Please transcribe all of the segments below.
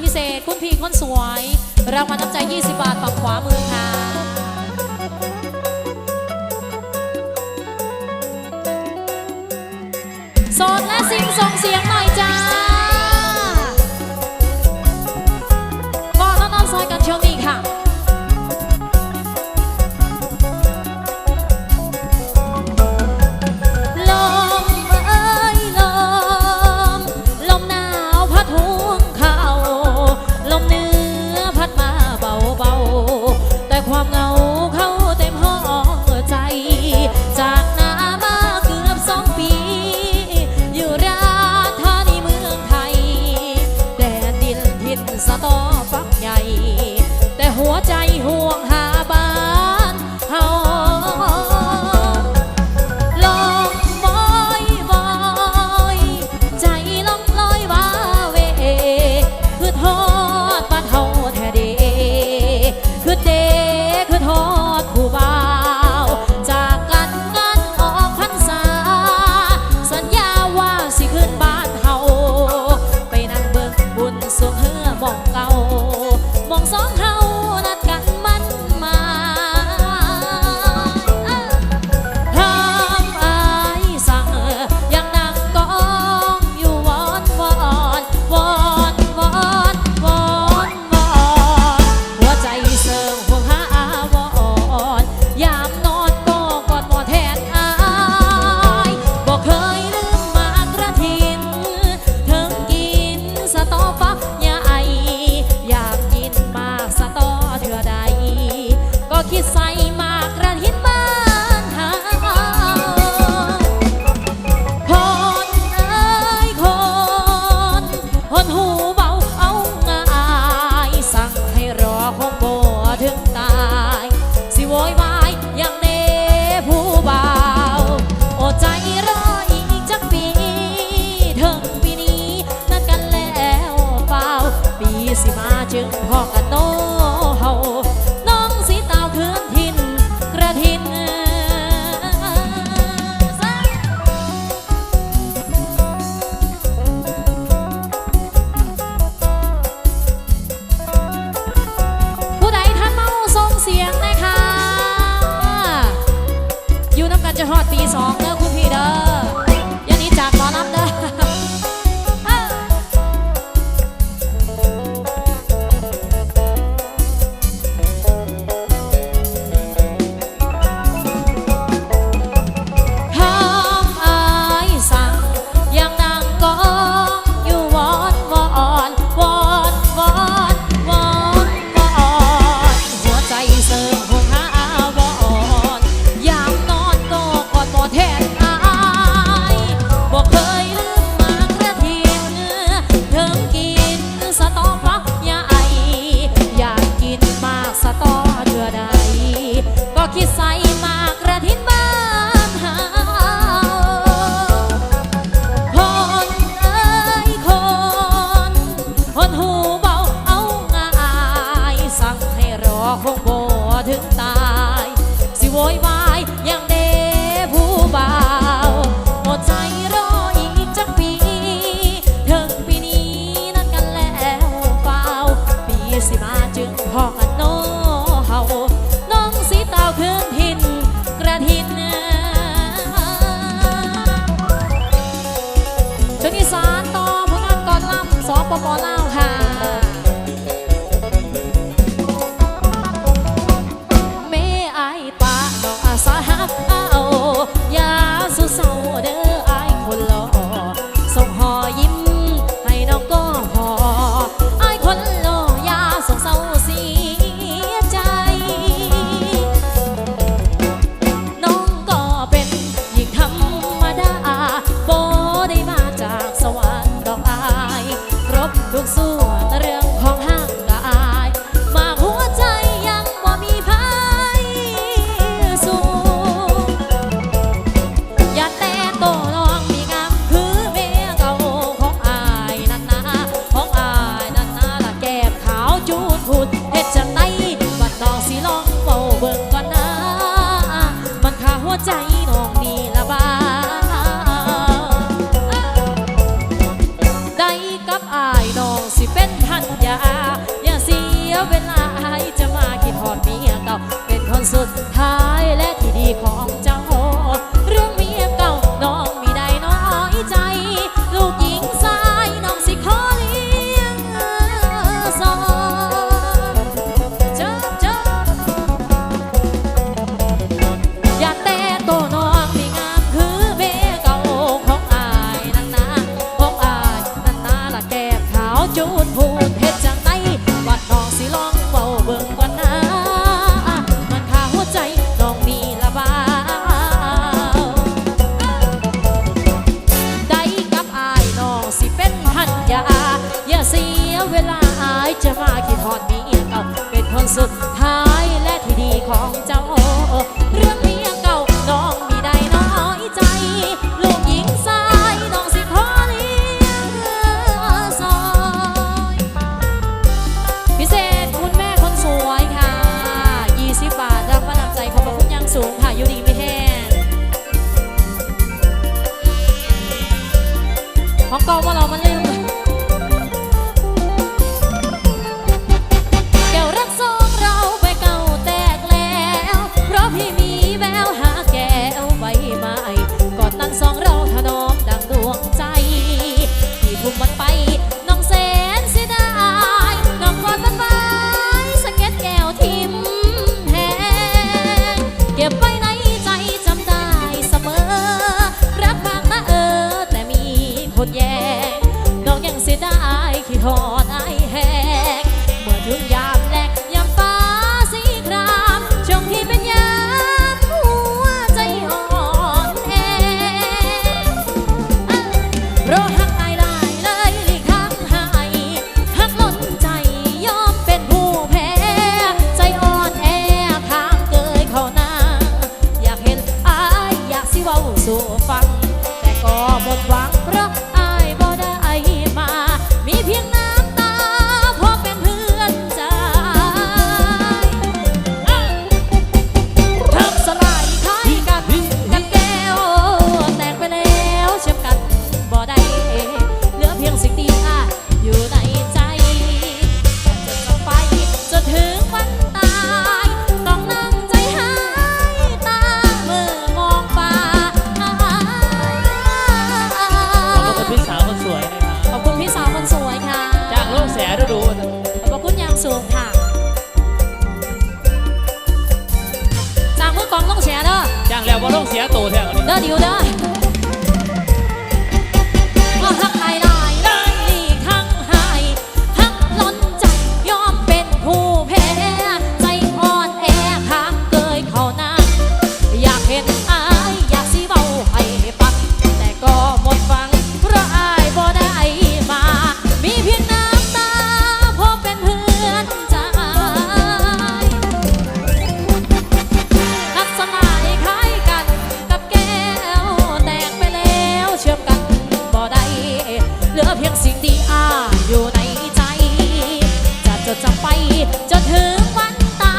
พิเศษ คุณพี่คนสวย รางวัลน้ำใจ 20 บาทฝั่งขวามือค่ะโสดและสิงส่งเสียง todo. is all the way. toque ใจน้องนี่ละบ้าได้กับอายน้องสิเป็นพันยา อย่าเสียเวลาจะมาคิดทอดมีเก่าเป็นคนสุดท้ายและที่ดีของ ดแย่น้องยังเสียดายขี้หอน 家多听。那。 จนา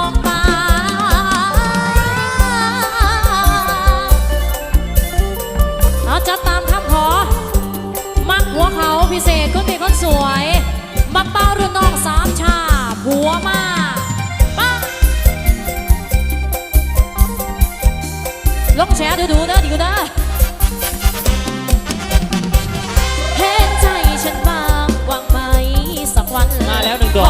องจหตามื่าเออมักหัวเขาพิเศษคนดีคนสวย มัเป้ารุ่นนองสามชาหัวมาลงแชร์ดูดูนะดูนะ Canada.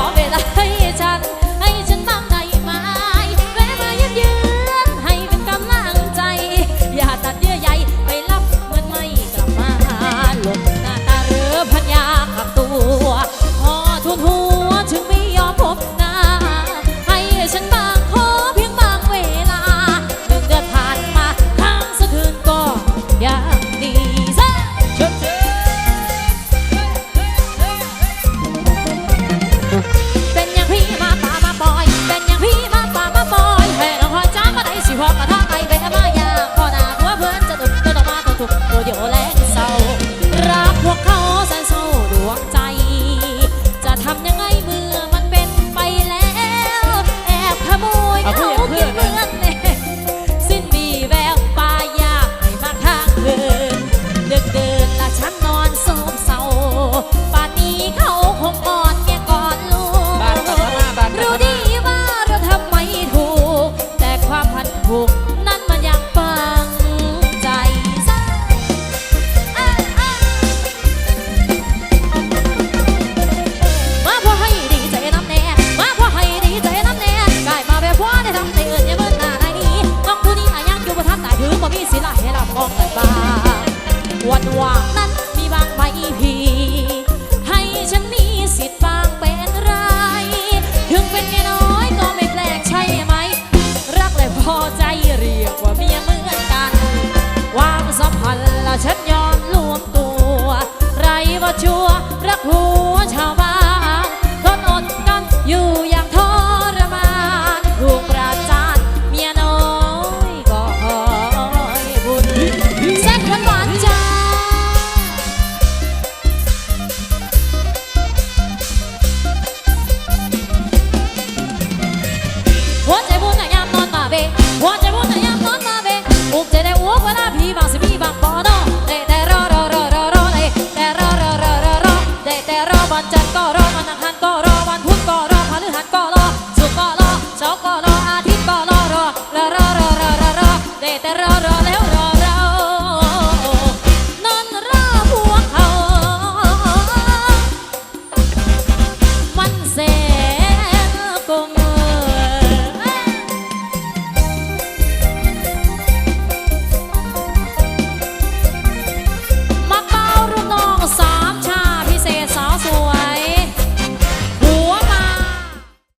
Oh.